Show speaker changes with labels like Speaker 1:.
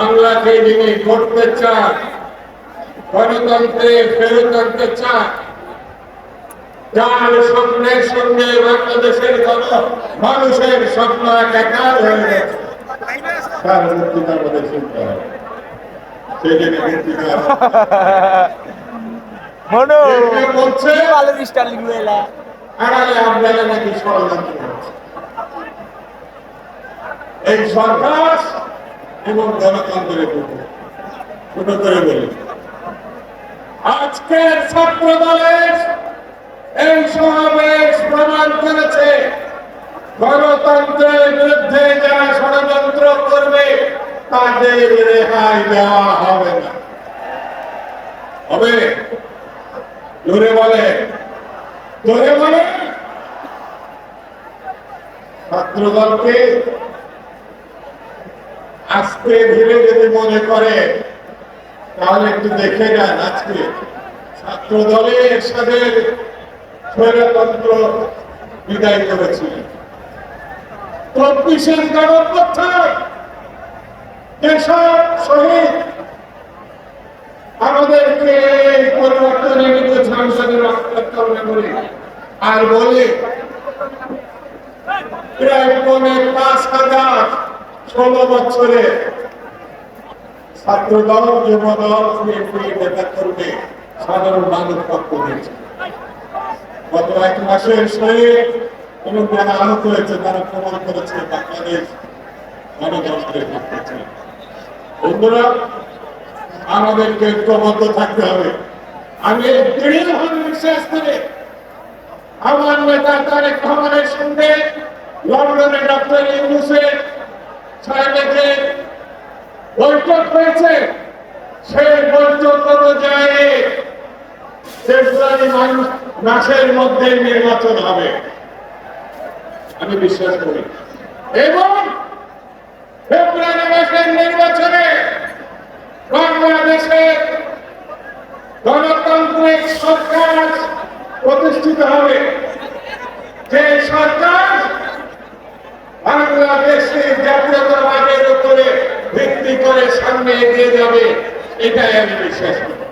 Speaker 1: বাংলাকে যিনি করতে চান গণতন্ত্রে ফেরত আনতে চান যার স্বপ্নের সঙ্গে বাংলাদেশের গণ মানুষের স্বপ্ন একাকার হয়ে গেছে। তার বক্তৃতা আমাদের শুনতে হবে। সেই জন্য
Speaker 2: মনো
Speaker 1: বলছে
Speaker 2: ভালো স্টাইলিং মেলা
Speaker 1: আড়ালে আপনারা নাকি ষড়যন্ত্র করছে এই সরকার এবং গণতন্ত্রের উপর ছোট করে বলি আজকের ছাত্র দলের এই সমাবেশ প্রমাণ করেছে গণতন্ত্রের বিরুদ্ধে যারা ষড়যন্ত্র করবে তাদের রেহাই দেওয়া হবে না। হবে? জোরে বলে। জোরে বলে। ছাত্র দলকে আজকে ধীরে যদি মনে করে, তাহলে একটু দেখে যান আজকে। ছাত্র দলের সাথে স্বৈরতন্ত্র বিদায় করেছিলেন চব্বিশের শহীদ। আমাদেরকে পরিবর্তনে নিতে সংসদে রক্ষা বলে আর বলে, প্রায় ষোলো বছরে ছাত্র দল যুব দল নেতা করবে সাধারণ মানুষ পক্ষ দিয়েছে গত এক মাসের শহীদ এবং যারা আহত হয়েছে তারা প্রমাণ করেছে বাংলাদেশ গণতন্ত্রের পক্ষে। বন্ধুরা, আমাদেরকে ঐক্যবদ্ধ থাকতে হবে আমি দৃঢ়ভাবে বিশ্বাস করি, আমার নেতা তারেক রহমানের সঙ্গে লন্ডনে ডক্টর ইউনুসের বৈঠক হয়েছে। সেই বৈঠক অনুযায়ী মাসের মধ্যে নির্বাচন হবে। আমি বিশ্বাস করি। এবং ফেব্রুয়ারি মাসের নির্বাচনে বাংলাদেশের গণতান্ত্রিক সরকার প্রতিষ্ঠিত হবে। যে সরকার করে সামনে এগিয়ে যাবে এটাই আমি বিশ্বাস করি।